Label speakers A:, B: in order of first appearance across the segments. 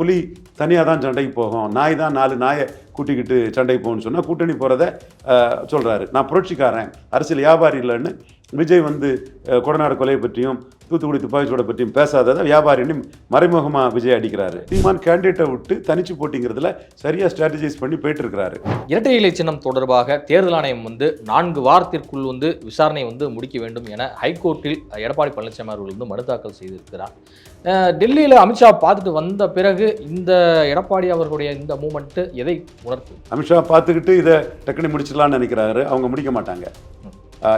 A: புலி தனியாக தான் சண்டைக்கு போகும். நாய் தான் நாலு நாயை கூட்டிக்கிட்டு சண்டைக்கு போகணும்னு சொன்னால் கூட்டணி போகிறத சொல்கிறாரு நான் புரட்சிக்காரன் அரசியல் வியாபாரி இல்லைன்னு விஜய் வந்து கொடநாடு கொலையை பற்றியும் தூத்துக்குடி துப்பாக்கிச்சூடை பற்றியும் பேசாததை வியாபாரின்னு மறைமுகமாக விஜய் அடிக்கிறாரு. சீமான் கேண்டிடேட்டை விட்டு தனிச்சு போட்டிங்கிறதுல சரியாக ஸ்ட்ராட்டஜைஸ் பண்ணி போயிட்டு இருக்கிறாரு
B: இரட்டை இலை சின்னம் தொடர்பாக தேர்தல் ஆணையம் வந்து நான்கு வாரத்திற்குள் வந்து விசாரணை வந்து முடிக்க வேண்டும் என ஹைகோர்ட்டில் எடப்பாடி பழனிசாமி அவர்கள் வந்து மனு தாக்கல் செய்திருக்கிறார். டெல்லியில் அமித்ஷா பார்த்துட்டு வந்த பிறகு இந்த எடப்பாடி அவர்களுடைய இந்த மூமெண்ட்டு எதை உணர்த்து?
A: அமித்ஷா பார்த்துக்கிட்டு இதை டக்குனு முடிச்சிடலாம்னு நினைக்கிறாரு. அவங்க முடிக்க மாட்டாங்க.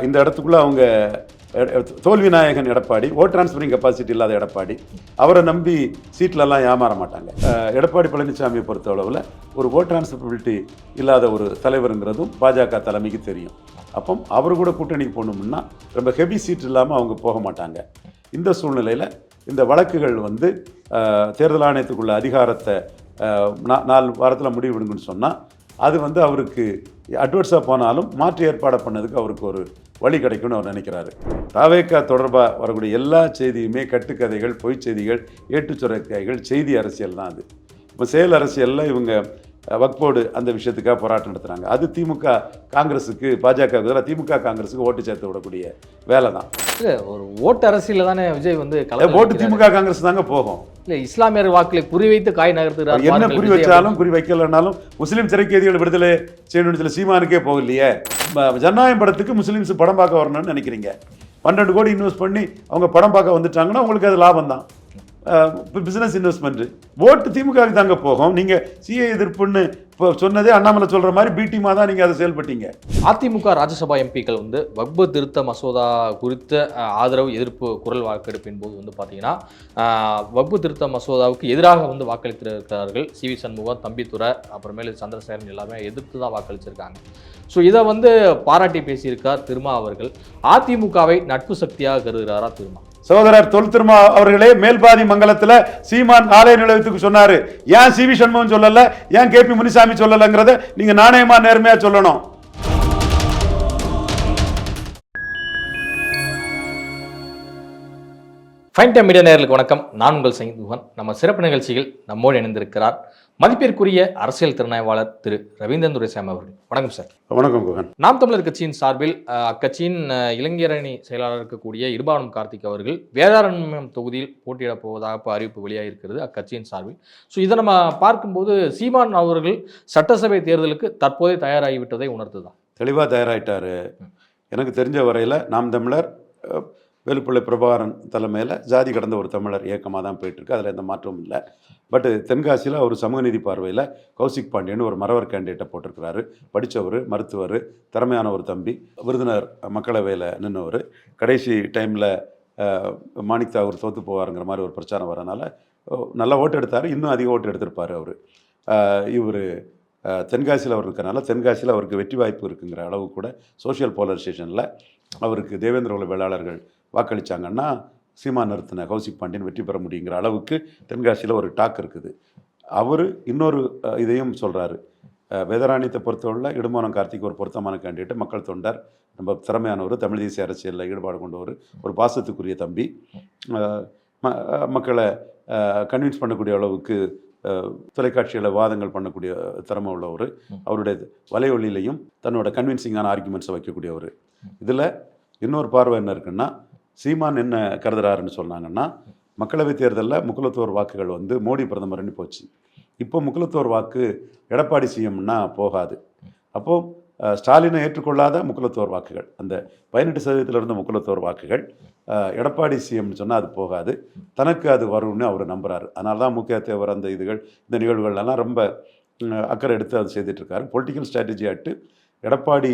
A: இந்த இடத்துக்குள்ள அவங்க தோல்வி நாயகன் எடப்பாடி ஓட் டிரான்ஸ்ஃபரிங் கெப்பாசிட்டி இல்லாத எடப்பாடி அவரை நம்பி சீட்லலாம் ஏமாற மாட்டாங்க. எடப்பாடி பழனிசாமியை பொறுத்தளவில் ஒரு ஓட் டிரான்ஸ்ஃபரபிலிட்டி இல்லாத ஒரு தலைவருங்கிறதும் பாஜக தலைமைக்கு தெரியும். அப்போ அவர் கூட கூட்டணிக்கு போகணும்னா ரொம்ப ஹெவி சீட் இல்லாமல் அவங்க போக மாட்டாங்க. இந்த சூழ்நிலையில் இந்த வழக்குகள் வந்து தேர்தல் ஆணையத்துக்குள்ள அதிகாரத்தை நாலு வாரத்தில் முடிவிடுங்கன்னு சொன்னால் அது வந்து அவருக்கு அட்வர்ஸாக போனாலும் மாற்று ஏற்பாடு பண்ணதுக்கு அவருக்கு ஒரு வழி கிடைக்கும்னு அவர் நினைக்கிறாரு. தாவேக்கா தொடர்பாக வரக்கூடிய எல்லா செய்தியுமே கட்டுக்கதைகள் பொய்ச் செய்திகள் ஏட்டுச்சுரக்கைகள் செய்தி அரசியல் தான் அது. இப்போ செயல் அரசியலில் இவங்க வக்போர்டு அந்த விஷயத்துக்காக போராட்டம் நடத்துகிறாங்க அது திமுக காங்கிரஸுக்கு பாஜக திமுக காங்கிரஸுக்கு ஓட்டு சேர்த்து விடக்கூடிய வேலை தான்.
B: இல்ல, ஒரு ஓட்டு அரசியல் தானே விஜய் வந்து
A: ஓட்டு திமுக காங்கிரஸ் தாங்க போகும்.
B: இல்ல இஸ்லாமியர் வாக்களை குறிவைத்து காய் நகர்த்துகிறார்
A: என்ன குறி வச்சாலும் குறி வைக்கலனாலும் முஸ்லீம் சிறைக்கைதிகள் விடுதலை செய்யணும்னு சொல்லி சீமானுக்கே போகலையே. ஜனநாயகம் படத்துக்கு முஸ்லீம்ஸ் படம் பார்க்க வரணும்னு நினைக்கிறீங்க. பன்னெண்டு கோடி இன்வெஸ்ட் பண்ணி அவங்க படம் பார்க்க வந்துட்டாங்கன்னா உங்களுக்கு அது லாபம் தான். பிஸ்னஸ் இன்வெஸ்ட்மெண்ட் ஓட்டு திமுகவுக்கு தாங்க போகும். நீங்கள் சிஏ எதிர்ப்புன்னு இப்போ சொன்னதே அண்ணாமலை சொல்கிற மாதிரி பிடிமா தான் நீங்கள் அதை செயல்பட்டீங்க.
B: அதிமுக ராஜ்யசபா எம்பிக்கள் வந்து வக்ப திருத்த மசோதா குறித்த ஆதரவு எதிர்ப்பு குரல் வாக்கெடுப்பின் போது வந்து பார்த்தீங்கன்னா வக்பு திருத்த மசோதாவுக்கு எதிராக வந்து வாக்களித்திருக்கிறார்கள் சி வி சண்முகம் தம்பித்துறை அப்புறமேலு சந்திரசேகரன் எல்லாமே எதிர்த்து தான் வாக்களிச்சிருக்காங்க. ஸோ இதை வந்து பாராட்டி பேசியிருக்கார் திருமா அவர்கள். அதிமுகவை நட்பு சக்தியாக கருதுகிறாரா திருமா?
A: சகோதரர் தொல் திருமா அவர்களே மேல்பாதி மங்கலத்தில் சீமான் ஆலய நிலையத்துக்கு சொன்னார். ஏன் சி வி சண்முகம் சொல்லல? ஏன் கே பி முனிசாமி சொல்லலைங்கிறத நீங்க நாணயமா நேர்மையா சொல்லணும்.
B: ஃபைன் டைம் மீடியா நேர்களுக்கு வணக்கம். நான் உங்கள் சங்கீத் குஹன் நம்ம சிறப்பு நிகழ்ச்சியில் நம்மோடு இணைந்திருக்கிறார் மதிப்பிற்குரிய அரசியல் திறனாய்வாளர் திரு ரவீந்திரன் துரைசாமி அவர்கள். வணக்கம் சார்.
A: வணக்கம் குகன்.
B: நாம் தமிழர் கட்சியின் சார்பில் அக்கட்சியின் இளைஞரணி செயலாளர் இருக்கக்கூடிய இருபாலம் கார்த்திக் அவர்கள் வேதாரண்யம் தொகுதியில் போட்டியிடப் போவதாக இப்போ அறிவிப்பு வெளியாகிருக்கிறது அக்கட்சியின் சார்பில். ஸோ இதை நம்ம பார்க்கும்போது சீமான் அவர்கள் சட்டசபை தேர்தலுக்கு தற்போதே தயாராகிவிட்டதை உணர்த்துதான்.
A: தெளிவா தயாராயிட்டாரு. எனக்கு தெரிஞ்ச வரையில நாம் தமிழர் வேலுப்பிள்ளை பிரபாகரன் தலைமையில் ஜாதி கடந்த ஒரு தமிழர் இயக்கமாக தான் போயிட்டுருக்கு. அதில் எந்த மாற்றமும் இல்லை. பட் தென்காசியில் அவர் சமூக நீதி பார்வையில் கௌசிக் பாண்டியன் ஒரு மறவர் கேண்டிடேட்டை போட்டிருக்கிறாரு. படித்தவர் மருத்துவர் திறமையான ஒரு தம்பி விருதுநர் மக்களவையில் நின்றவர் கடைசி டைமில் மாணிக் தாகூர் தோற்று போவாருங்கிற மாதிரி ஒரு பிரச்சாரம் வரனால நல்லா நல்ல ஓட்டு எடுத்தார். இன்னும் அதிக ஓட்டு எடுத்திருப்பார் அவர். இவர் தென்காசியில் அவர் இருக்கிறனால தென்காசியில் அவருக்கு வெற்றி வாய்ப்பு இருக்குங்கிற அளவு கூட சோஷியல் போலரைசேஷனில் அவருக்கு தேவேந்திர குல வேளாளர்கள் வாக்களிச்சாங்கன்னா சீமா நிறுத்தின கௌசிக் பாண்டியன் வெற்றி பெற முடியுங்கிற அளவுக்கு தென்காசியில் ஒரு டாக் இருக்குது. அவர் இன்னொரு இதையும் சொல்கிறாரு வேதராணியத்தை பொறுத்தவரையில் இடுமானம் கார்த்திக் ஒரு பொருத்தமான கேண்டிடேட் மக்கள் தொண்டர் ரொம்ப திறமையானவர் தமிழ் தேசிய அரசியலில் ஈடுபாடு கொண்டவர் ஒரு பாசத்துக்குரிய தம்பி. ம- மக்களை கன்வின்ஸ் பண்ணக்கூடிய அளவுக்கு தொலைக்காட்சியில் வாதங்கள் பண்ணக்கூடிய திறமை உள்ளவர். அவருடைய வலையொலியிலையும் தன்னோட கன்வின்சிங்கான ஆர்குமெண்ட்ஸை வைக்கக்கூடியவர். இதில் இன்னொரு பார்வை என்ன இருக்குன்னா சீமான் என்ன கருதுறாருன்னு சொன்னாங்கன்னா மக்களவைத் தேர்தலில் முக்குலத்தோர் வாக்குகள் வந்து மோடி பிரதமர்னு போச்சு இப்போ முக்குலத்தோர் வாக்கு எடப்பாடி சிஎம்னா போகாது. அப்போது ஸ்டாலினை ஏற்றுக்கொள்ளாத முக்குலத்தோர் வாக்குகள் அந்த பதினெட்டு சதவீதத்தில் இருந்த முக்குலத்தோர் வாக்குகள் எடப்பாடி சிஎம்னு சொன்னால் அது போகாது. தனக்கு அது வரும்னு அவர் நம்புகிறாரு அதனால தான் முக்கிய தேவர் அந்த இதுகள் இந்த நிகழ்வுகள்லாம் ரொம்ப அக்கறை எடுத்து அது செய்துட்ருக்காரு பொலிட்டிக்கல் ஸ்ட்ராட்டஜி ஆட்டு எடப்பாடி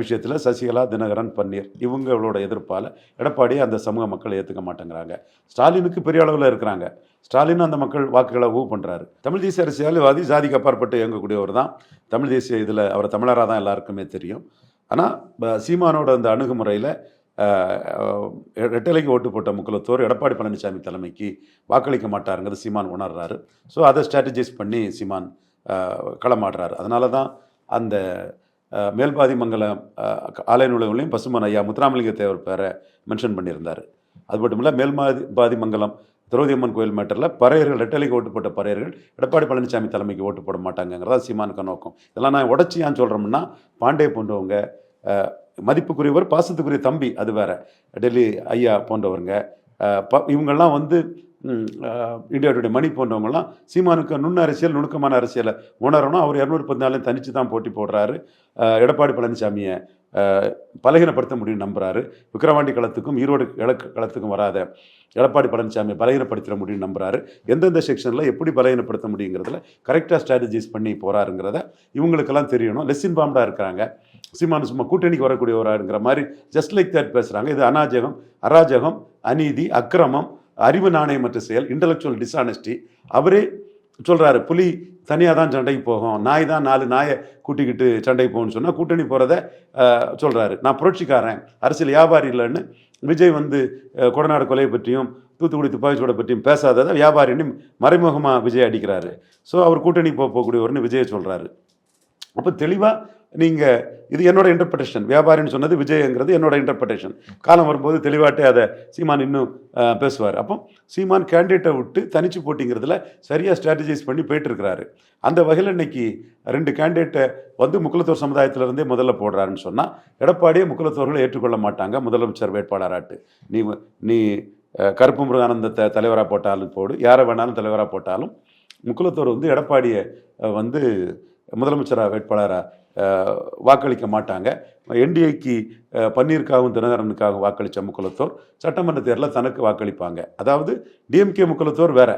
A: விஷயத்தில் சசிகலா தினகரன் பன்னீர் இவங்களோட எதிர்ப்பால் எடப்பாடியை அந்த சமூக மக்கள் ஏற்றுக்க மாட்டேங்கிறாங்க. ஸ்டாலினுக்கு பெரிய அளவில் இருக்கிறாங்க. ஸ்டாலின் அந்த மக்கள் வாக்குகளை ஊ பண்ணுறாரு தமிழ் தேசிய அரசியல்வாதி ஜாதிக்கு அப்பாற்பட்டு இயங்கக்கூடியவர் தான் தமிழ் தேசிய இதில் அவர் தமிழராக தான் எல்லாருக்குமே தெரியும். ஆனால் சீமானோட அந்த அணுகுமுறையில் ரெட்டலைக்கு ஓட்டு போட்ட முக்குலத்தோர் எடப்பாடி பழனிசாமி தலைமைக்கு வாக்களிக்க மாட்டாருங்கிறது சீமான் உணர்றாரு. ஸோ அதை ஸ்ட்ராட்டஜைஸ் பண்ணி சீமான் களமாடுறாரு. அதனால தான் அந்த மேல்பாதிமங்கலம் ஆலய நூலகங்களையும் பசுமன் ஐயா முத்துராமலிங்க தேவர் பேரை மென்ஷன் பண்ணியிருந்தார். அது மட்டும் இல்லை மேல்மாதி பாதிமங்கலம் திரௌதி அம்மன் கோயில் மேட்டரில் பறையர்கள் ரெட்டலைக்கு ஓட்டு போட்ட பறையர்கள் எடப்பாடி பழனிசாமி தலைமைக்கு ஓட்டு போட மாட்டாங்கிறதா சீமானுக்கு நோக்கம். இதெல்லாம் நான் உடச்சி ஏன் சொல்கிறோம்னா பாண்டே போன்றவங்க மதிப்புக்குரியவர் பாசத்துக்குரிய தம்பி அது வேற. டெல்லி ஐயா போன்றவருங்க. ப இவங்கெல்லாம் வந்து இந்தியா டுடே மணி போன்றவங்கலாம் சீமானுக்கு நுண்ண அரசியல் நுணுக்கமான அரசியலை உணரணும். அவர் இரநூறு பதினாலையும் தனித்து தான் போட்டி போடுறாரு. எடப்பாடி பழனிசாமியை பலகீனப்படுத்த முடியும் நம்புறாரு. விக்கிரவாண்டி களத்துக்கும் ஈரோடு கிழக்கு களத்துக்கும் வராத எடப்பாடி பழனிசாமியை பலகீனப்படுத்த முடியும் நம்புறாரு. எந்தெந்த செக்ஷனில் எப்படி பலகீனப்படுத்த முடியுங்கிறதுல கரெக்டாக ஸ்ட்ராட்டஜைஸ் பண்ணி போகிறாருங்கிறத இவங்களுக்கெல்லாம் தெரியணும். லெஸ்ஸின் பாம்டாக இருக்கிறாங்க. சீமானு சும்மா கூட்டணிக்கு வரக்கூடியவராங்கிற மாதிரி ஜஸ்ட் லைக் தேட் பேசுகிறாங்க இது அநாஜகம் அராஜகம் அநீதி அக்கிரமம் அறிவு நாணயமற்ற செயல் இன்டலெக்சுவல் டிஸ்ஆனஸ்டி அவரே சொல்கிறாரு புலி தனியாக தான் சண்டைக்கு போகும் நாய் தான் நாலு நாயை கூட்டிக்கிட்டு சண்டைக்கு போகணும்னு சொன்னால் கூட்டணி போகிறத சொல்கிறாரு நான் புரட்சிக்காரன் அரசியல் வியாபாரி இல்லைன்னு விஜய் வந்து கொடநாடு கொலை பற்றியும் தூத்துக்குடி துப்பாக்கிச்சூடை பற்றியும் பேசாததை வியாபாரின்னு மறைமுகமாக விஜய் அடிக்கிறாரு. ஸோ அவர் கூட்டணி போக போகக்கூடியவர்னு விஜய் சொல்கிறாரு அப்போ தெளிவாக நீங்கள் இது என்னோட இன்டர்பிரேஷன் வியாபாரின்னு சொன்னது விஜயங்கிறது என்னோட இன்டர்பிரேஷன் காலம் வரும்போது தெளிவாட்டே அதை சீமான் இன்னும் பேசுவார். அப்போ சீமான் கேண்டிடேட்டை விட்டு தனிச்சு போட்டிங்கிறதுல சரியாக ஸ்ட்ராட்டஜைஸ் பண்ணி போயிட்டுருக்கிறாரு. அந்த வகையில் இன்னைக்கு ரெண்டு கேண்டிடேட்டை வந்து முக்குலத்தோர் சமுதாயத்திலிருந்தே முதல்ல போடுறாருன்னு சொன்னால் எடப்பாடியே முக்குலத்தோர்களை ஏற்றுக்கொள்ள மாட்டாங்க. முதலமைச்சர் வேட்பாளராட்டு நீ நீ கருப்பு முருகானந்தத்தை தலைவராக போட்டாலும் போடு. யாரை வேணாலும் தலைவராக போட்டாலும் முக்குலத்தோர் வந்து எடப்பாடியை வந்து முதலமைச்சராக வேட்பாளராக வாக்களிக்க மாட்டாங்க. என்டிஏக்கு பன்னீருக்காகவும் தினகரனுக்காகவும் வாக்களித்த முக்குலத்தோர் சட்டமன்ற தேர்தலில் தனக்கு வாக்களிப்பாங்க. அதாவது டிஎம்கே முக்குலத்தோர் வேறு.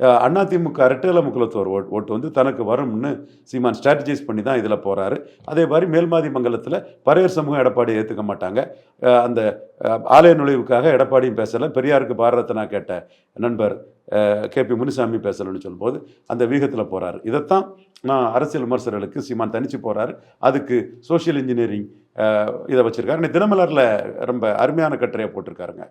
A: அதிமுக இரட்டேல முக்குலத்தோர் ஓட் ஓட்டு வந்து தனக்கு வரும்னு சீமான் ஸ்ட்ராட்டஜைஸ் பண்ணி தான் இதில் போகிறாரு அதே மாதிரி மேல்மாதி மங்கலத்தில் பறையர் சமூகம் எடப்பாடியை ஏற்றுக்க மாட்டாங்க. அந்த ஆலய நுழைவுக்காக எடப்பாடியும் பேசலை. பெரியாருக்கு பாரதத்தை நான் கேட்ட நண்பர் கே பி முனிசாமி பேசலன்னு சொல்லும்போது அந்த வீகத்தில் போகிறாரு இதைத்தான் நான் அரசியல் விமர்சகர்களுக்கு சீமான் தனிச்சு போகிறாரு அதுக்கு சோஷியல் இன்ஜினியரிங் இதை வச்சுருக்காரு. இன்னைக்கு தினமலரில் ரொம்ப அருமையான கட்டுரையை போட்டிருக்காருங்க.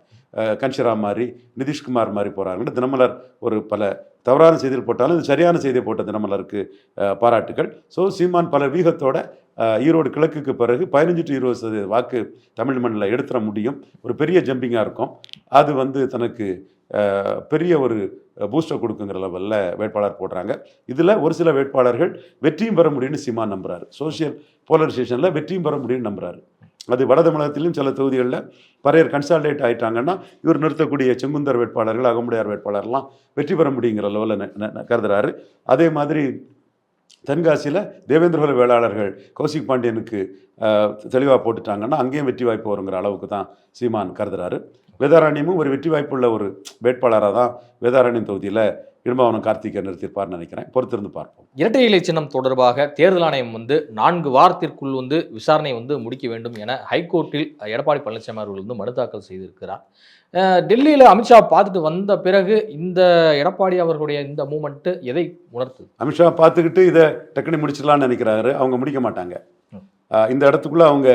A: கன்ஷிராம் மாதிரி நிதிஷ்குமார் மாதிரி போகிறாருங்க தினமலர் ஒரு பல தவறான செய்திகள் போட்டாலும் இது சரியான செய்தியை போட்ட தினமலருக்கு பாராட்டுகள் ஸோ சீமான் பல வீகத்தோட ஈரோடு கிழக்குக்கு பிறகு பதினஞ்சு டு இருபது சதவீத வாக்கு தமிழ் மண்ணில் எடுத்துட முடியும். ஒரு பெரிய ஜம்பிங்காக இருக்கும். அது வந்து தனக்கு பெரிய ஒரு பூஸ்டர் கொடுக்குங்கிற லெவலில் வேட்பாளர் போடுறாங்க. இதில் ஒரு சில வேட்பாளர்கள் வெற்றியும் பெற முடியும்னு சீமான் நம்புறாரு. சோஷியல் போலரைசேஷனில் வெற்றியும் பெற முடியும்னு நம்புறாரு. அது வட தமிழகத்திலும் சில தொகுதிகளில் பறையர் கன்சால்டேட் ஆயிட்டாங்கன்னா இவர் நிறுத்தக்கூடிய செங்குந்தர் வேட்பாளர்கள் அகமுடையார் வேட்பாளர்லாம் வெற்றி பெற முடியுங்கிற லெவலில் கருதுறாரு. அதே மாதிரி தென்காசியில் தேவேந்திரகுல வேளாளர்கள் கௌசிக் பாண்டியனுக்கு தெளிவாக போட்டுட்டாங்கன்னா அங்கேயும் வெற்றி வாய்ப்பு வருங்கிற அளவுக்கு தான் சீமான் கருதுறாரு. வேதாரண்யமும் ஒரு வெற்றி வாய்ப்புள்ள ஒரு வேட்பாளராக தான் வேதாரண்யம் தொகுதியில் இடும்பாவனம் கார்த்திகை நிறுத்தியிருப்பார்னு நினைக்கிறேன். பொறுத்திருந்து பார்ப்போம்.
B: இரட்டை இலை சின்னம் தொடர்பாக தேர்தல் ஆணையம் வந்து நான்கு வாரத்திற்குள் வந்து விசாரணை வந்து முடிக்க வேண்டும் என ஹைகோர்ட்டில் எடப்பாடி பழனிசாமி அவர்கள் வந்து மனு தாக்கல் செய்திருக்கிறார். டெல்லியில அமித்ஷா பார்த்துட்டு வந்த பிறகு இந்த எடப்பாடி அவர்களுடைய இந்த மூமெண்ட் எதை உணர்த்துது?
A: அமித்ஷா பார்த்துக்கிட்டு இதை டக்குனு முடிச்சிடலாம்னு நினைக்கிறாரு. அவங்க முடிக்க மாட்டாங்க. இந்த இடத்துக்குள்ள அவங்க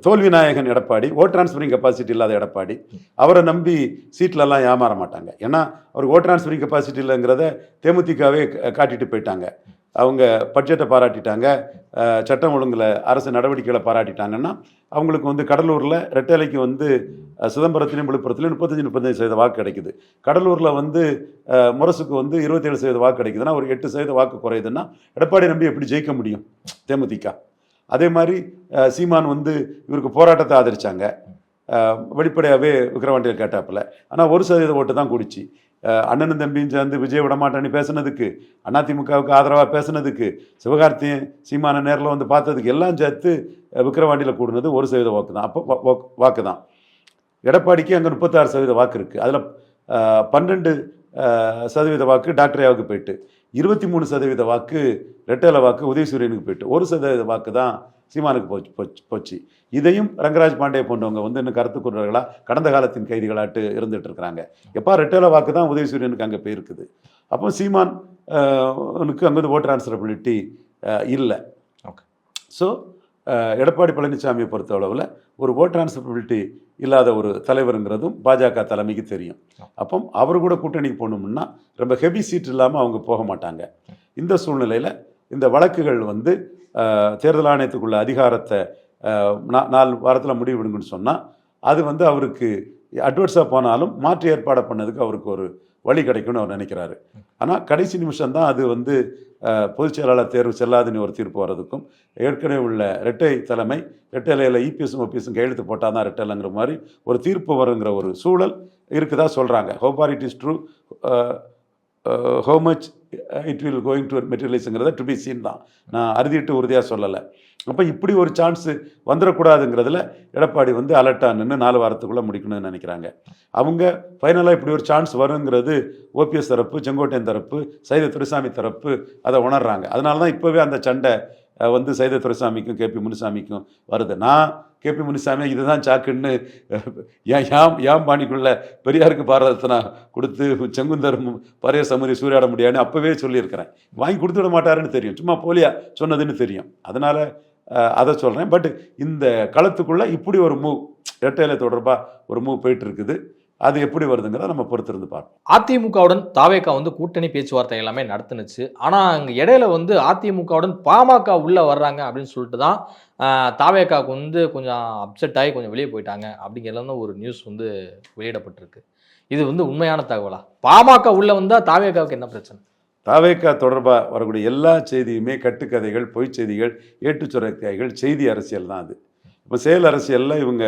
A: தோல்வி நாயகன் எடப்பாடி ஓட் டிரான்ஸ்ஃபரிங் கெப்பாசிட்டி இல்லாத எடப்பாடி அவரை நம்பி சீட்லலாம் ஏமாற மாட்டாங்க. ஏன்னா அவருக்கு ஓட் டிரான்ஸ்ஃபரிங் கெப்பாசிட்டி இல்லைங்கிறத தேமுதிகவே க- காட்டிட்டு போயிட்டாங்க. அவங்க பட்ஜெட்டை பாராட்டிட்டாங்க. சட்டம் ஒழுங்குல அரசு நடவடிக்கைகளை பாராட்டிட்டாங்கன்னா அவங்களுக்கு வந்து கடலூரில் ரெட்டலைக்கு வந்து சிதம்பரத்திலையும் விழுப்புரத்துலையும் முப்பத்தஞ்சு முப்பத்தஞ்சு சதவீத வாக்கு கிடைக்குது. கடலூரில் வந்து முரசுக்கு வந்து இருபத்தேழு சதவீத வாக்கு கிடைக்குதுன்னா ஒரு எட்டு சதவீத வாக்கு குறையுதுன்னா எடப்பாடி நம்பி எப்படி ஜெயிக்க முடியும்? தேமுதிக. அதே மாதிரி சீமான் வந்து இவருக்கு போராட்டத்தை ஆதரித்தாங்க வெளிப்படையாகவே விக்ரவாண்டியில் கேட்டாப்புல. ஆனால் ஒரு சதவீத ஓட்டு தான் கூடிச்சு. அண்ணனும் தம்பியும் சேர்ந்து விஜய் விடமாட்டேன்னு பேசுனதுக்கு அதிமுகவுக்கு ஆதரவாக பேசுனதுக்கு சிவகார்த்தியன் சீமான நேரில் வந்து பார்த்ததுக்கு எல்லாம் சேர்த்து விக்ரவாண்டியில் கூடினது கூடுனது ஒரு சதவீத வாக்கு தான். அப்போ வாக்கு தான். எடப்பாடிக்கு அங்கே முப்பத்தாறு சதவீத வாக்கு இருக்குது அதில் பன்னெண்டு சதவீத வாக்கு டாக்டரையாவுக்கு போயிட்டு. இருபத்தி மூணு சதவீத வாக்கு ரெட்டேல வாக்கு உதயசூரியனுக்கு போயிட்டு ஒரு சதவீத வாக்கு தான் சீமானுக்கு போச்சு போச்சு போச்சு. இதையும் ரங்கராஜ் பாண்டே போன்றவங்க வந்து இன்னும் கருத்து கூறுறவர்களா கடந்த காலத்தின் கைதிகளாட்டு இருந்துட்டு இருக்கிறாங்க. எப்பா ரெட்டேல வாக்கு தான் உதயசூரியனுக்கு அங்கே போயிருக்குது. அப்போ சீமான் அஹ், அங்கே வந்து ஓட் டிரான்ஸ்ஃபரபிலிட்டி இல்லை.
B: Okay.
A: ஸோ எடப்பாடி பழனிசாமியை பொறுத்த அளவில் ஒரு ஓட் டிரான்ஸ்ஃபரபிலிட்டி இல்லாத ஒரு தலைவருங்கிறதும் பாஜக தலைமைக்கு தெரியும். அப்போ அவர் கூட கூட்டணிக்கு போகணும்னா ரொம்ப ஹெவி சீட் இல்லாமல் அவங்க போக மாட்டாங்க. இந்த சூழ்நிலையில் இந்த வழக்குகள் வந்து தேர்தல் ஆணையத்துக்குள்ள அதிகாரத்தை நா- நாலு வாரத்தில் முடிவு விடுங்கன்னு சொன்னால் அது வந்து அவருக்கு அட்வர்ட்ஸாக போனாலும் மாற்று ஏற்பாடு பண்ணதுக்கு அவருக்கு ஒரு வழி கிடைக்கும்னு அவர் நினைக்கிறாரு. ஆனால் கடைசி நிமிஷம் தான் அது வந்து பொதுச் செயலாளர் தேர்வு செல்லாதுன்னு ஒரு தீர்ப்பு வர்றதுக்கும் ஏற்கனவே உள்ள ரெட்டை தலைமை ரெட்டைலையில் இபிஎஸும் ஓபிஎஸும் கையெழுத்து போட்டால் தான் ரெட்டைலங்கிற மாதிரி ஒரு தீர்ப்பு வருங்கிற ஒரு சூழல் இருக்குதா சொல்கிறாங்க how far it is true how much it will going to மெட்டீரியலைஸுங்கிறத to be seen தான். நான் அறுதிட்டு உறுதியாக சொல்லலை. அப்போ இப்படி ஒரு சான்ஸு வந்துடக்கூடாதுங்கிறதுல எடப்பாடி வந்து அலர்ட்டாக நின்று நாலு வாரத்துக்குள்ளே முடிக்கணும்னு நினைக்கிறாங்க. அவங்க ஃபைனலாக இப்படி ஒரு சான்ஸ் வருங்கிறது ஓபிஎஸ் தரப்பு செங்கோட்டையன் தரப்பு சைத துரைசாமி தரப்பு அதை உணர்றாங்க. அதனால தான் இப்போவே அந்த சண்டை வந்து சைத துரைசாமிக்கும் கேபி முனுசாமிக்கும் வருது. நான் கேபி முனிசாமி இதுதான் சாக்குன்னு ஏன் யாம் யாம் பாணிக்குள்ள பெரியாருக்கு பாரதத்தனா கொடுத்து செங்குந்தர் பரைய சமரி சூறையாட முடியாதுன்னு அப்போவே சொல்லியிருக்கிறேன். வாங்கி கொடுத்து விட மாட்டாருன்னு தெரியும். சும்மா போலியா சொன்னதுன்னு தெரியும். அதனால் அதை சொல்கிறேன் பட் இந்த களத்துக்குள்ளே இப்படி ஒரு மூவ் இரட்டையில தொடர்பாக ஒரு மூவ் போயிட்டு இருக்குது. அது எப்படி வருதுங்கிறத நம்ம பொறுத்திருந்து பார்ப்போம்.
B: அதிமுகவுடன் தாவேகா வந்து கூட்டணி பேச்சுவார்த்தை எல்லாமே நடத்துனுச்சு. ஆனா அங்க இடையில வந்து அதிமுகவுடன் பாமக உள்ள வர்றாங்க அப்படின்னு சொல்லிட்டு தான் தாவேகாவுக்கு வந்து கொஞ்சம் அப்செட் ஆகி கொஞ்சம் வெளியே போயிட்டாங்க அப்படிங்கிறதுல ஒரு நியூஸ் வந்து வெளியிடப்பட்டிருக்கு. இது வந்து உண்மையான தகவலா? பாமக உள்ள வந்தா தாவேகாவுக்கு என்ன பிரச்சனை?
A: தாவேக்கா தொடர்பாக வரக்கூடிய எல்லா செய்தியுமே கட்டுக்கதைகள் பொய்ச் செய்திகள் ஏட்டுச்சுரக்காய்கள் செய்தி அரசியல் தான் அது. இப்போ செயல் அரசியலில் இவங்க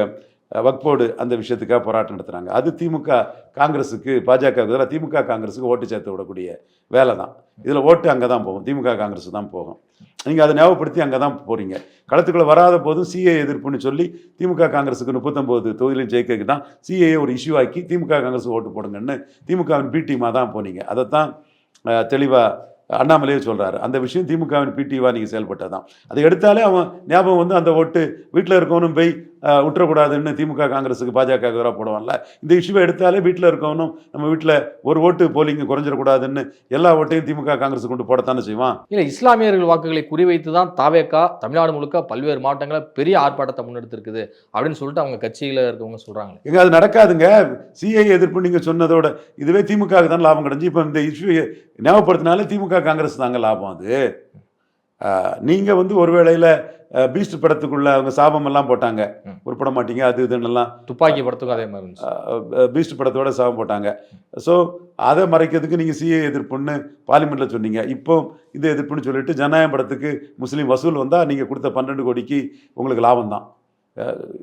A: வக்போர்டு அந்த விஷயத்துக்காக போராட்டம் நடத்துகிறாங்க அது திமுக காங்கிரஸுக்கு பாஜக பதிலாக திமுக காங்கிரஸுக்கு ஓட்டு சேர்த்து விடக்கூடிய வேலை தான். இதில் ஓட்டு அங்கே தான் போகும். திமுக காங்கிரஸ் தான் போகும். நீங்கள் அதை ஞாபகப்படுத்தி அங்கே தான் போகிறீங்க களத்துக்குள்ளே வராத போதும் சிஏ எதிர்ப்புன்னு சொல்லி திமுக காங்கிரஸுக்கு முப்பத்தொம்போது தொகுதியிலும் ஜெயிக்கிறதுக்கு தான் சிஏ ஒரு இஷ்யூ ஆக்கி திமுக காங்கிரஸ் ஓட்டு போடுங்கன்னு திமுகவின் பிடிமா தான் போனீங்க. அதைத்தான் தெளிவாக அண்ணாமலையே சொல்கிறாரு அந்த விஷயம் திமுகவின் பிடிவா நீங்கள் செயல்பட்டதான் அதை எடுத்தாலே அவன் ஞாபகம் வந்து அந்த ஓட்டு வீட்டில் இருக்கவனும் போய் விட்டுறக்கூடாதுன்னு திமுக காங்கிரஸுக்கு பாஜக எதிராக போடுவான்ல. இந்த இஷ்யூவை எடுத்தாலே வீட்டில் இருக்கவனும் நம்ம வீட்டில் ஒரு ஓட்டு போலிங்க குறைஞ்சிடக்கூடாதுன்னு எல்லா ஓட்டையும் திமுக காங்கிரஸ் கொண்டு போடத்தானே செய்வான்.
B: இல்ல இஸ்லாமியர்கள் வாக்குகளை குறிவைத்து தான் தாவேகா தமிழ்நாடு முழுக்க பல்வேறு மாவட்டங்களில் பெரிய ஆர்ப்பாட்டத்தை முன்னெடுத்திருக்குது அப்படின்னு சொல்லிட்டு அவங்க கட்சியில இருக்கவங்க சொல்றாங்களே.
A: எங்க அது நடக்காதுங்க. சிஐ எதிர்ப்பு நீங்கள் சொன்னதோட இதுவே திமுக தான் லாபம் கிடைஞ்சி இப்போ இந்த இஷ்யூ ஞாபகப்படுத்தினாலே திமுக காங்கிரஸ் தாங்க லாபம் அது. நீங்கள் வந்து ஒரு வேளையில் பீஸ்ட் படத்துக்குள்ள அவங்க சாபம் எல்லாம் போட்டாங்க. உருப்பட மாட்டீங்க அது இதுன்னெல்லாம்
B: துப்பாக்கி படத்துக்கும் அதே மாதிரி
A: பீஸ்ட் படத்தோட சாபம் போட்டாங்க. ஸோ அதை மறைக்கிறதுக்கு நீங்கள் சிஏ எதிர்ப்புன்னு பார்லிமெண்ட்டில் சொன்னீங்க. இப்போ இந்த எதிர்ப்புன்னு சொல்லிட்டு ஜனநாயக படத்துக்கு முஸ்லீம் வசூல் வந்தால் நீங்கள் கொடுத்த பன்னெண்டு கோடிக்கு உங்களுக்கு லாபம் தான்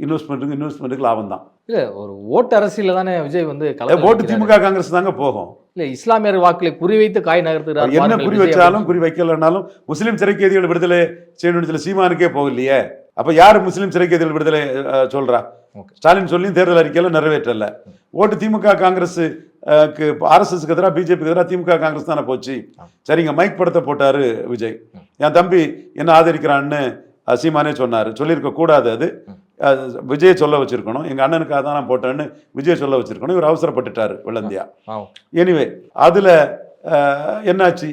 A: இன்வெஸ்ட்மெண்ட்டுக்கு இன்வெஸ்ட்மெண்ட்டுக்கு லாபம் தான்.
B: இல்ல ஒரு ஓட்டு அரசியல தானே விஜய் வந்து
A: ஓட்டு. திமுக காங்கிரஸ் தாங்க போகும்.
B: இல்ல இஸ்லாமியர் வாக்குகளை குறிவைத்து காய் நகர்த்துகிறார்
A: என்ன குறி வச்சாலும் குறி வைக்கலனாலும் முஸ்லீம் சிறைக்கைதிகள் விடுதலை செய்யணும்னு சொல்லி சீமானுக்கே போகலையே. அப்ப யார் முஸ்லீம் சிறைக்கைதிகள் விடுதலை
B: Okay.
A: ஸ்டாலின் சொல்லியும் தேர்தல் அறிக்கையில நிறைவேற்றல. ஓட்டு திமுக காங்கிரஸ் ஆர்எஸ்எஸ்க்கு எதிராக பிஜேபிக்கு எதிராக திமுக காங்கிரஸ் தானே போச்சு. சரிங்க மைக் படத்தை போட்டாரு விஜய். என் தம்பி என்ன ஆதரிக்கிறான்னு சீமானே சொன்னாரு. சொல்லியிருக்க கூடாது அது. விஜயை சொல்ல வச்சிருக்கணும். எங்க அண்ணனுக்காக தான் நான் போட்டேன்னு விஜய் சொல்ல வச்சிருக்கணும். இவர் அவசரப்பட்டுட்டாரு வெள்ளந்தியா
B: ஆ,
A: எனிவே அதில் என்னாச்சு?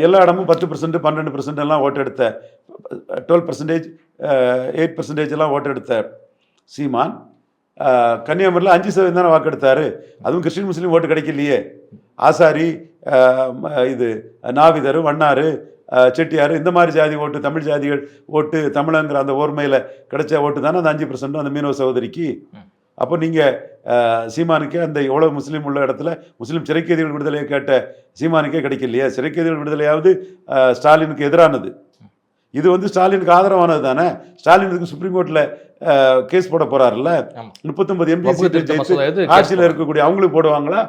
A: எல்லா இடமும் பத்து பர்சன்ட் பன்னெண்டு பர்சன்ட் எல்லாம் ஓட்டு எடுத்த டுவெல் பர்சன்டேஜ் எயிட் பர்சன்டேஜ் எல்லாம் ஓட்டு எடுத்த சீமான் கன்னியாகுமரியில் அஞ்சு சதவீதம் தானே வாக்கெடுத்தாரு அதுவும் கிறிஸ்டின் முஸ்லீம் ஓட்டு கிடைக்கலையே. ஆசாரி இது நாவிதர் வண்ணாறு அஹ், செட்டியார் இந்த மாதிரி ஜாதி ஓட்டு தமிழ் ஜாதிகள் ஓட்டு தமிழங்கிற அந்த ஓர்மையில் கிடைச்ச ஓட்டு தானே அந்த அஞ்சு பர்சன்ட் அந்த மீனவ சகோதரிக்கு? அப்போ நீங்கள் சீமானுக்கே அந்த எவ்வளோ முஸ்லீம் உள்ள இடத்துல முஸ்லீம் சிறைக்கைதிகள் விடுதலையை கேட்ட சீமானுக்கே கிடைக்கலையே? சிறைக்கைதிகள் விடுதலையாவது ஸ்டாலினுக்கு எதிரானது. இது வந்து ஸ்டாலினுக்கு ஆதரவானது தானே? ஸ்டாலின் இதுக்கு சுப்ரீம் கோர்ட்டில் கேஸ் போட போறாருல்ல. முப்பத்தொன்பது எம்பி
B: கேஸ்
A: ஆட்சியில். இருக்கக்கூடிய அவங்களுக்கு போடுவாங்களா?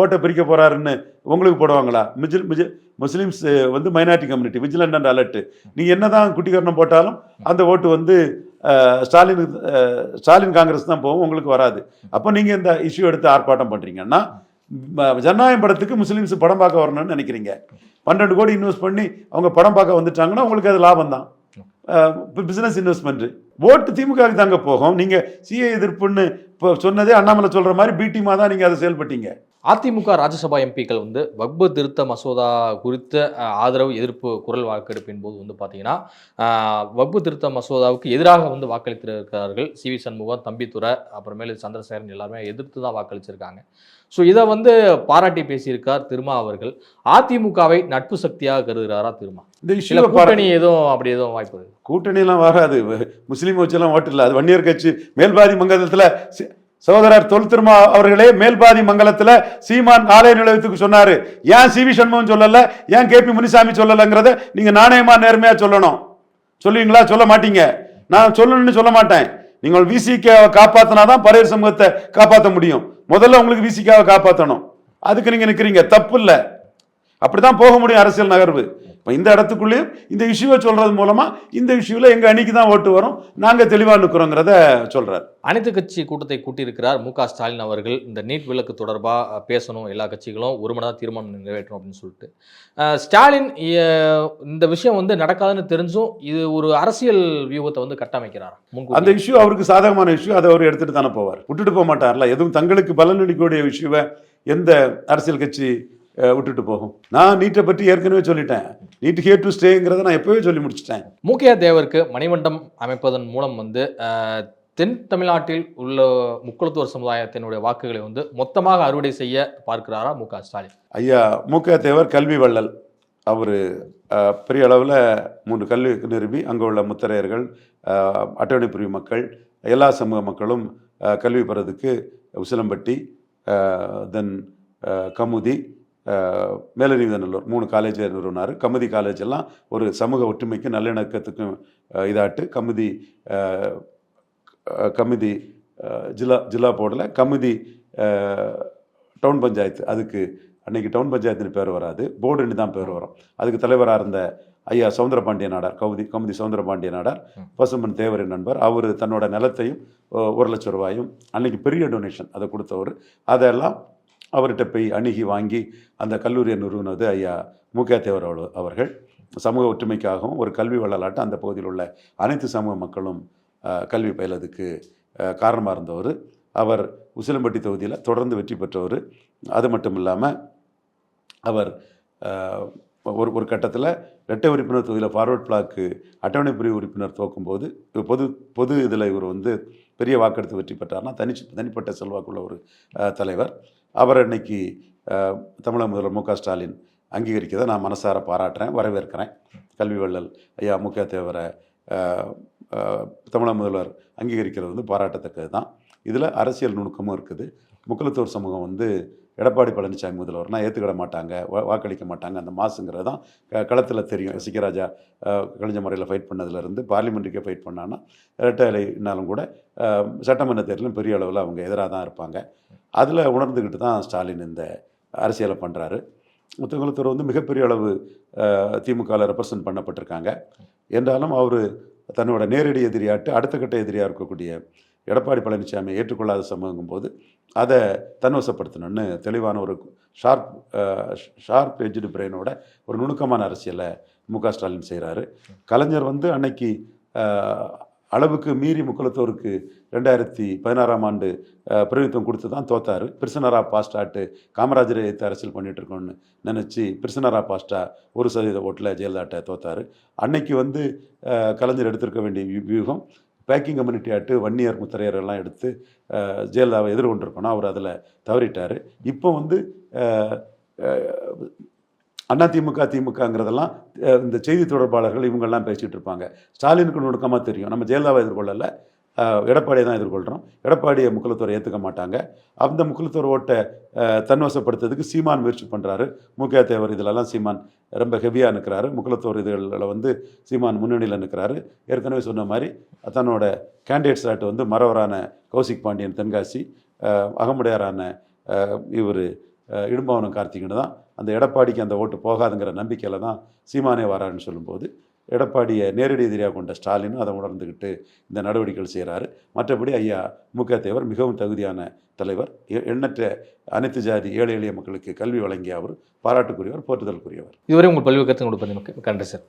A: ஓட்டை பிரிக்க போறாருன்னு உங்களுக்கு போடுவாங்களா? மிஜில் மிஜி முஸ்லீம்ஸ் வந்து minority community vigilant and alert நீ என்னதான் குட்டிகரணம் போட்டாலும் அந்த ஓட்டு வந்து ஸ்டாலின் ஸ்டாலின் காங்கிரஸ் தான் போகும் உங்களுக்கு வராது. அப்போ நீங்கள் இந்த இஷ்யூ எடுத்து ஆர்ப்பாட்டம் பண்ணுறீங்கன்னா ஜனநாயகம் படத்துக்கு முஸ்லீம்ஸ் படம் பார்க்க வரணும்னு நினைக்கிறீங்க. பன்னெண்டு கோடி இன்வெஸ்ட் பண்ணி அவங்க படம் பார்க்க வந்துட்டாங்கன்னா உங்களுக்கு அது லாபம் தான். பிஸ்னஸ் இன்வெஸ்ட்மெண்ட் ஓட்டு திமுகவுக்கு தாங்க போகும். நீங்கள் சிஏ எதிர்ப்புன்னு இப்போ சொன்னதே அண்ணாமலை சொல்கிற மாதிரி பிடிமா தான் நீங்கள் அதை செயல்பட்டீங்க.
B: அதிமுக ராஜ்யசபா எம்பிக்கள் வந்து வக்பு திருத்த மசோதா குறித்த ஆதரவு எதிர்ப்பு குரல் வாக்கெடுப்பின் போது வந்து பார்த்தீங்கன்னா வக்பு திருத்த மசோதாவுக்கு எதிராக வந்து வாக்களித்திருக்கிறார்கள். சி வி சண்முகம் தம்பித்துறை அப்புறமேலு சந்திரசேகரன் எல்லாருமே எதிர்த்து தான் வாக்களிச்சிருக்காங்க. ஸோ இதை வந்து பாராட்டி பேசியிருக்கார் திருமா அவர்கள். அதிமுகவை நட்பு சக்தியாக கருதுகிறாரா திருமா?
A: இந்த
B: சில
A: இஷ்யூவை
B: கூட்டணி எதுவும் அப்படி எதுவும் வாய்ப்பு
A: கூட்டணியெல்லாம் வராது. முஸ்லீம் வச்செல்லாம் ஓட்டு இல்லை. அது வன்னியர் கட்சி மேல்பாதி மங்கலத்தில் சகோதரர் தொல் திருமா அவர்களே மேல்பாதி மங்கலத்துல சீமான் ஆலய நிலையத்துக்கு சொன்னாரு. ஏன் சி வி சண்முகம் சொல்லல? ஏன் கே பி முனிசாமி சொல்லலங்கிறத நீங்க நாணயமா நேர்மையா சொல்லணும். சொல்லுவீங்களா? சொல்ல மாட்டீங்க. நான் சொல்லணும்னு சொல்ல மாட்டேன். நீங்கள் விசிகாவை காப்பாத்தினாதான் பரையர் சமூகத்தை காப்பாற்ற முடியும். முதல்ல உங்களுக்கு விசிகாவை காப்பாற்றணும் அதுக்கு நீங்க நிக்கிறீங்க. தப்பு இல்லை. அப்படிதான் போக முடியும் அரசியல் நகர்வு. இப்போ இந்த இடத்துக்குள்ளேயும் இந்த இஷ்யூவை சொல்றது மூலமா இந்த இஷ்யூவில் எங்க அணிக்கு தான் ஓட்டு வரும். நாங்க தெளிவா நிற்கிறோங்கிறத சொல்றாரு.
B: அனைத்து கட்சி கூட்டத்தை கூட்டியிருக்கிறார் மு க ஸ்டாலின் அவர்கள். இந்த நீட் விலக்கு தொடர்பாக பேசணும் எல்லா கட்சிகளும் ஒரு மனதாக தீர்மானம் நிறைவேற்றணும் அப்படின்னு சொல்லிட்டு. ஸ்டாலின் இந்த விஷயம் வந்து நடக்காதுன்னு தெரிஞ்சும் இது ஒரு அரசியல் வியூகத்தை வந்து கட்டமைக்கிறார்?
A: அந்த இஷ்யூ அவருக்கு சாதகமான இஷ்யூ அதை அவர் எடுத்துட்டு தானே போவார். விட்டுட்டு போக மாட்டார்ல. எதுவும் தங்களுக்கு பலனளிக்கக்கூடிய இஷ்யூவை எந்த அரசியல் கட்சி விட்டுட்டு போகும். நான் நீட்டை பற்றி ஏற்கனவே சொல்லிட்டேன். நீட் ஹியர் டு ஸ்டேங்கிறத நான் எப்பவே சொல்லி முடிச்சிட்டேன்.
B: மூக்கையா தேவருக்கு மணிமண்டம் அமைப்பதன் மூலம் வந்து தென் தமிழ்நாட்டில் உள்ள முக்குளத்தோர் சமுதாயத்தினுடைய வாக்குகளை வந்து மொத்தமாக அறுவடை செய்ய பார்க்கிறாரா மு க ஸ்டாலின்?
A: ஐயா மூக்க தேவர் கல்வி வள்ளல். அவர் பெரிய அளவில் மூன்று கல்வி நிறுவி அங்கே உள்ள முத்தரையர்கள் அட்டவணை பிரிவு மக்கள் எல்லா சமூக மக்களும் கல்வி பெறதுக்கு உசிலம்பட்டி தென் கமுதி அஹ், மேலநீதநல்லூர் மூணு காலேஜ் நிறுவனார். கமுதி காலேஜ் எல்லாம் ஒரு சமூக ஒற்றுமைக்கு நல்லிணக்கத்துக்கும் இதாட்டு. கமுதி கமுதி ஜில்லா ஜில்லா போர்டில் கமுதி டவுன் பஞ்சாயத்து. அதுக்கு அன்னைக்கு டவுன் பஞ்சாயத்துன்னு பேர் வராது. போர்டுன்னு தான் பேர் வரும். அதுக்கு தலைவராக இருந்த ஐயா சவுந்தரபாண்டிய நாடார் கவுதி கமுதி சவுந்தரபாண்டிய நாடார். பசுமன் தேவரின் நண்பர். அவர் தன்னோட நிலத்தையும் ஒரு லட்சம் ரூபாயும் அன்னைக்கு பெரிய டொனேஷன் அதை கொடுத்தவர். அதெல்லாம் அவர்கிட்ட போய் அணுகி வாங்கி அந்த கல்லூரியை நிறுவனது ஐயா முக்கிய தேவர் அவர்கள் அவர்கள் சமூக ஒற்றுமைக்காகவும் ஒரு கல்வி வள்ளலாட்டம் அந்த பகுதியில் உள்ள அனைத்து சமூக மக்களும் கல்வி பயிலதுக்கு காரணமாக இருந்தவர். அவர் உசிலம்பட்டி தொகுதியில் தொடர்ந்து வெற்றி பெற்றவர். அது மட்டும் இல்லாமல் அவர் ஒரு ஒரு கட்டத்தில் இரட்டை உறுப்பினர் தொகுதியில் ஃபார்வர்ட் பிளாக்கு அட்டவணை பிரிவு உறுப்பினர் தோக்கும்போது பொது பொது இதில் இவர் வந்து பெரிய வாக்கெடுத்து வெற்றி பெற்றார்னா தனி தனிப்பட்ட செல்வாக்குள்ள ஒரு தலைவர். அவரை இன்னைக்கு தமிழக முதல்வர் மு க ஸ்டாலின் அங்கீகரிக்கதை நான் மனசார பாராட்டுறேன் வரவேற்கிறேன். கல்வி வள்ளல் ஐயா மு க தேவரை தமிழக முதல்வர் அங்கீகரிக்கிறது வந்து பாராட்டத்தக்கது தான் இதில் அரசியல் நுணுக்கமும் இருக்குது. முக்கலத்தூர் சமூகம் வந்து எடப்பாடி பழனிசாமி முதல்வர்னா ஏற்றுக்கிட மாட்டாங்க வா- வாக்களிக்க மாட்டாங்க. அந்த மாசுங்கிறது தான் களத்தில் தெரியும். சிக்கராஜா கழிஞ்ச முறையில் ஃபைட் பண்ணதுலேருந்து பார்லிமெண்ட்டுக்கே ஃபைட் பண்ணான்னா இரட்டை இலைனாலும் கூட சட்டமன்ற தேர்தலும் பெரிய அளவில் அவங்க எதிராக தான் இருப்பாங்க. அதில் உணர்ந்துக்கிட்டு தான் ஸ்டாலின் இந்த அரசியலை பண்ணுறாரு முத்துக்குளத்தூர் வந்து மிகப்பெரிய அளவு திமுகவில் ரெப்ரசன்ட் பண்ணப்பட்டிருக்காங்க. என்றாலும் அவர் தன்னோட நேரடி எதிரியாட்டு அடுத்த கட்ட எதிரியாக இருக்கக்கூடிய எடப்பாடி பழனிசாமி ஏற்றுக்கொள்ளாத சமூகங்கும் போது அதை தன்வசப்படுத்தணும்னு தெளிவான ஒரு ஷார்ப் ஷார்ப் எஜ்டு பிரெயினோட ஒரு நுணுக்கமான அரசியலை மு க ஸ்டாலின் செய்கிறாரு கலைஞர் வந்து அன்னைக்கு அளவுக்கு மீறி முக்குளத்தோருக்கு ரெண்டாயிரத்தி பதினாறாம் ஆண்டு பிரதிநிதித்துவம் கொடுத்து தான் தோத்தார். பிரிசனரா பாஸ்டாட்டு காமராஜரை எடுத்து அரசியல் பண்ணிகிட்டு இருக்கோம்னு நினச்சி பிரிசனரா பாஸ்டா ஒரு சதவீத ஓட்டில் ஜெயலலிதாட்ட தோத்தார். அன்னைக்கு வந்து கலைஞர் எடுத்திருக்க வேண்டிய வியூகம் பேக்கிங் கம்யூனிட்டி ஆட்டு வன்னியர் முத்திரையர் எல்லாம் எடுத்து ஜெயலலிதாவை எதிர்கொண்டிருக்கணும். அவர் அதில் தவறிட்டார். இப்போ வந்து அண்ணா திமுக திமுகங்கிறதெல்லாம் இந்த செய்தி தொடர்பாளர்கள் இவங்கெல்லாம் பேசிகிட்டு இருப்பாங்க. ஸ்டாலினுக்கு நுணுக்கமாக தெரியும். நம்ம ஜெயலலிதாவை எதிர்கொள்ளலை. எடப்பாடியை தான் எதிர்கொள்கிறோம் எடப்பாடியை முக்குலத்தோரை ஏற்றுக்க மாட்டாங்க. அந்த முக்குலத்தோர் ஓட்டை தன்வசப்படுத்துறதுக்கு சீமான் முயற்சி பண்ணுறாரு முக்கிய தேவர் இதிலெல்லாம் சீமான் ரொம்ப ஹெவியாக நிற்கிறாரு முக்குலத்தோர் இதுகளில் வந்து சீமான் முன்னணியில் நிற்கிறாரு ஏற்கனவே சொன்ன மாதிரி தன்னோட கேண்டிடேட்ஸ் ஆட்டு வந்து மறவரான கௌசிக் பாண்டியன் தென்காசி அகமுடையாரான இவர் இடும்பவனம் கார்த்திகன் தான். அந்த எடப்பாடிக்கு அந்த ஓட்டு போகாதுங்கிற நம்பிக்கையில் தான் சீமானே வராருன்னு சொல்லும்போது எடப்பாடியை நேரடி எதிரியாக கொண்ட ஸ்டாலினும் அதை உணர்ந்துக்கிட்டு இந்த நடவடிக்கைகள் செய்கிறாரு. மற்றபடி ஐயா முக தேவர் மிகவும் தகுதியான தலைவர். எண்ணற்ற அனைத்து ஜாதி ஏழை எளிய மக்களுக்கு கல்வி வழங்கிய அவர் பாராட்டுக்குரியவர் போற்றுதலுக்குரியவர்
B: இதுவரை உங்கள் பல்வேறு கருத்து கொடுப்பது நன்றி சார்.